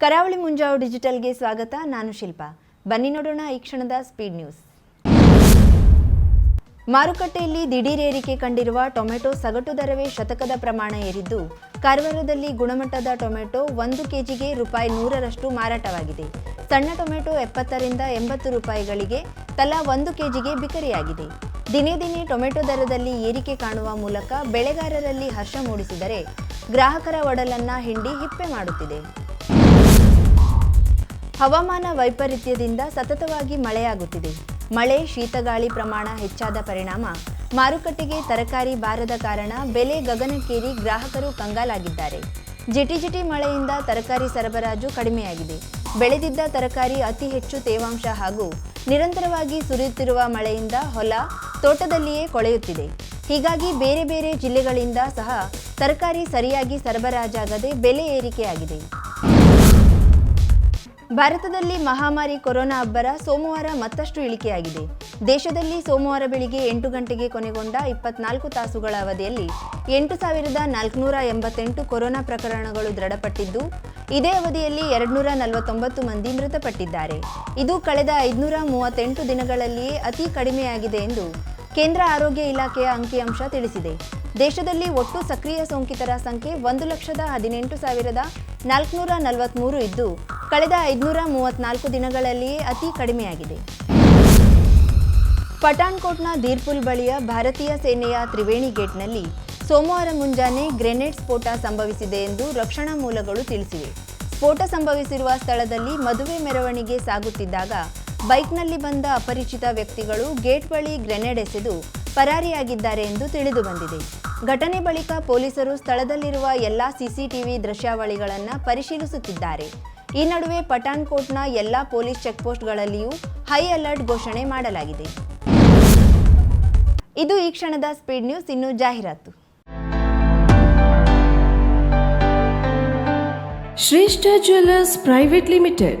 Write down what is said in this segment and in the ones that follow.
ಕರಾವಳಿ ಮುಂಜಾವು ಡಿಜಿಟಲ್ಗೆ ಸ್ವಾಗತ, ನಾನು ಶಿಲ್ಪಾ. ಬನ್ನಿ ನೋಡೋಣ ಈ ಕ್ಷಣದ ಸ್ಪೀಡ್ ನ್ಯೂಸ್. ಮಾರುಕಟ್ಟೆಯಲ್ಲಿ ದಿಢೀರ್ ಏರಿಕೆ ಕಂಡಿರುವ ಟೊಮೆಟೊ ಸಗಟು ದರವೇ ಶತಕದ ಪ್ರಮಾಣ ಏರಿದ್ದು, ಕಾರವಾರದಲ್ಲಿ ಗುಣಮಟ್ಟದ ಟೊಮೆಟೊ ಒಂದು ಕೆಜಿಗೆ ರೂಪಾಯಿ ನೂರರಷ್ಟು ಮಾರಾಟವಾಗಿದೆ. ಸಣ್ಣ ಟೊಮೆಟೊ ಎಪ್ಪತ್ತರಿಂದ ಎಂಬತ್ತು ರೂಪಾಯಿಗಳಿಗೆ ತಲಾ ಒಂದು ಕೆಜಿಗೆ ಬಿಕರಿಯಾಗಿದೆ. ದಿನೇ ದಿನೇ ಟೊಮೆಟೊ ದರದಲ್ಲಿ ಏರಿಕೆ ಕಾಣುವ ಮೂಲಕ ಬೆಳೆಗಾರರಲ್ಲಿ ಹರ್ಷ ಮೂಡಿಸಿದರೆ ಗ್ರಾಹಕರ ಒಡಲನ್ನ ಹಿಂಡಿ ಹಿಪ್ಪೆ ಮಾಡುತ್ತಿದೆ. ಹವಾಮಾನ ವೈಪರೀತ್ಯದಿಂದ ಸತತವಾಗಿ ಮಳೆಯಾಗುತ್ತಿದೆ. ಮಳೆ, ಶೀತಗಾಳಿ ಪ್ರಮಾಣ ಹೆಚ್ಚಾದ ಪರಿಣಾಮ. ಮಾರುಕಟ್ಟೆಗೆ ತರಕಾರಿ ಬಾರದ ಕಾರಣ ಬೆಲೆ ಗಗನಕ್ಕೇರಿ ಗ್ರಾಹಕರು ಕಂಗಾಲಾಗಿದ್ದಾರೆ. ಜಿಟಿ ಜಿಟಿ ಮಳೆಯಿಂದ ತರಕಾರಿ ಸರಬರಾಜು ಕಡಿಮೆಯಾಗಿದೆ. ಬೆಳೆದಿದ್ದ ತರಕಾರಿ ಅತಿ ಹೆಚ್ಚು ತೇವಾಂಶ ಹಾಗೂ ನಿರಂತರವಾಗಿ ಸುರಿಯುತ್ತಿರುವ ಮಳೆಯಿಂದ ಹೊಲ ತೋಟದಲ್ಲಿಯೇ ಕೊಳೆಯುತ್ತಿದೆ. ಹೀಗಾಗಿ ಬೇರೆ ಬೇರೆ ಜಿಲ್ಲೆಗಳಿಂದ ಸಹ ತರಕಾರಿ ಸರಿಯಾಗಿ ಸರಬರಾಜಾಗದೆ ಬೆಲೆ ಏರಿಕೆಯಾಗಿದೆ. ಭಾರತದಲ್ಲಿ ಮಹಾಮಾರಿ ಕೊರೋನಾ ಅಬ್ಬರ ಸೋಮವಾರ ಮತ್ತಷ್ಟು ಇಳಿಕೆಯಾಗಿದೆ. ದೇಶದಲ್ಲಿ ಸೋಮವಾರ ಬೆಳಿಗ್ಗೆ ಎಂಟು ಗಂಟೆಗೆ ಕೊನೆಗೊಂಡ ಇಪ್ಪತ್ನಾಲ್ಕು ತಾಸುಗಳ ಅವಧಿಯಲ್ಲಿ ಎಂಟು ಸಾವಿರದ ನಾಲ್ಕುನೂರ ಎಂಬತ್ತೆಂಟು ಕೊರೋನಾ ಪ್ರಕರಣಗಳು ದೃಢಪಟ್ಟಿದ್ದು, ಇದೇ ಅವಧಿಯಲ್ಲಿ ಎರಡುನೂರ ನಲವತ್ತೊಂಬತ್ತು ಮಂದಿ ಮೃತಪಟ್ಟಿದ್ದಾರೆ. ಇದು ಕಳೆದ ಐದುನೂರ ಮೂವತ್ತೆಂಟು ದಿನಗಳಲ್ಲಿಯೇ ಅತಿ ಕಡಿಮೆಯಾಗಿದೆ ಎಂದು ಕೇಂದ್ರ ಆರೋಗ್ಯ ಇಲಾಖೆಯ ಅಂಕಿಅಂಶ ತಿಳಿಸಿದೆ. ದೇಶದಲ್ಲಿ ಒಟ್ಟು ಸಕ್ರಿಯ ಸೋಂಕಿತರ ಸಂಖ್ಯೆ ಒಂದು ಲಕ್ಷದ ಹದಿನೆಂಟು ಸಾವಿರದ ನಾಲ್ಕುನೂರ ನಲವತ್ತ್ಮೂರು ಇದ್ದು, ಕಳೆದ ಐದುನೂರ ಮೂವತ್ನಾಲ್ಕು ದಿನಗಳಲ್ಲಿಯೇ ಅತಿ ಕಡಿಮೆಯಾಗಿದೆ. ಪಠಾಣ್ಕೋಟ್ನ ದೀರ್ಪುಲ್ ಬಳಿಯ ಭಾರತೀಯ ಸೇನೆಯ ತ್ರಿವೇಣಿ ಗೇಟ್ನಲ್ಲಿ ಸೋಮವಾರ ಮುಂಜಾನೆ ಗ್ರೆನೇಡ್ ಸ್ಫೋಟ ಸಂಭವಿಸಿದೆ ಎಂದು ರಕ್ಷಣಾ ಮೂಲಗಳು ತಿಳಿಸಿವೆ. ಸ್ಫೋಟ ಸಂಭವಿಸಿರುವ ಸ್ಥಳದಲ್ಲಿ ಮದುವೆ ಮೆರವಣಿಗೆ ಸಾಗುತ್ತಿದ್ದಾಗ ಬೈಕ್ನಲ್ಲಿ ಬಂದ ಅಪರಿಚಿತ ವ್ಯಕ್ತಿಗಳು ಗೇಟ್ ಬಳಿ ಗ್ರೆನೇಡ್ ಎಸೆದು ಪರಾರಿಯಾಗಿದ್ದಾರೆ ಎಂದು ತಿಳಿದು ಬಂದಿದೆ. ಘಟನೆ ಬಳಿಕ ಪೊಲೀಸರು ಸ್ಥಳದಲ್ಲಿರುವ ಎಲ್ಲಾ ಸಿಸಿಟಿವಿ ದೃಶ್ಯಾವಳಿಗಳನ್ನು ಪರಿಶೀಲಿಸುತ್ತಿದ್ದಾರೆ. ಈ ನಡುವೆ ಪಠಾಣ್ಕೋಟ್ನ ಎಲ್ಲಾ ಪೊಲೀಸ್ ಚೆಕ್ಪೋಸ್ಟ್ಗಳಲ್ಲಿಯೂ ಹೈ ಅಲರ್ಟ್ ಘೋಷಣೆ ಮಾಡಲಾಗಿದೆ. ಇದು ಈ ಕ್ಷಣದ ಸ್ಪೀಡ್ ನ್ಯೂಸ್, ಇನ್ನು ಜಾಹೀರಾತು. Shreshta jewellers private limited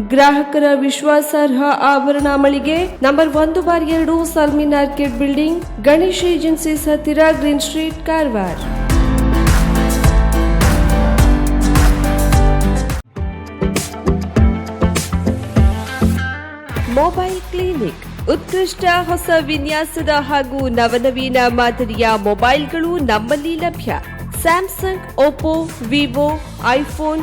ಗ್ರಾಹಕರ ವಿಶ್ವಾಸಾರ್ಹ ಆಭರಣ ಮಳಿಗೆ ನಂಬರ್ ಒಂದು ಬಾರ್ ಎರಡು ಸಲ್ಮಿನ್ ಆರ್ಕಿಡ್ ಬಿಲ್ಡಿಂಗ್, ಗಣೇಶ್ ಏಜೆನ್ಸಿ ಹತ್ತಿರ green street Karwar. Mobile clinic, ಉತ್ಕೃಷ್ಟ ಹೊಸ ವಿನ್ಯಾಸದ ಹಾಗೂ ನವನವೀನ ಮಾದರಿಯ ಮೊಬೈಲ್ಗಳು ನಮ್ಮಲ್ಲಿ ಲಭ್ಯ. Samsung, Oppo, Vivo, iPhone